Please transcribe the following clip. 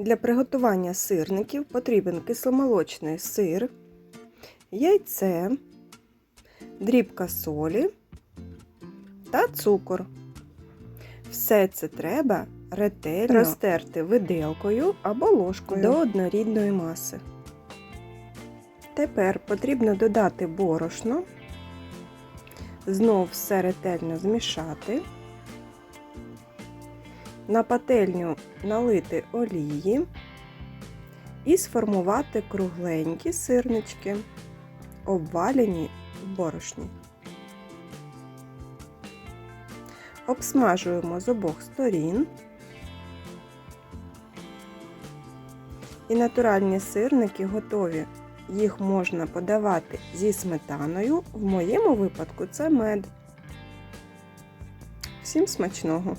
Для приготування сирників потрібен кисломолочний сир, яйце, дрібка солі та цукор. Все це треба ретельно розтерти виделкою або ложкою до однорідної маси. Тепер потрібно додати борошно, знов все ретельно змішати, на пательню налити олії і сформувати кругленькі сирнички, обвалені в борошні. Обсмажуємо з обох сторін. І натуральні сирники готові. Їх можна подавати зі сметаною. В моєму випадку це мед. Всім смачного!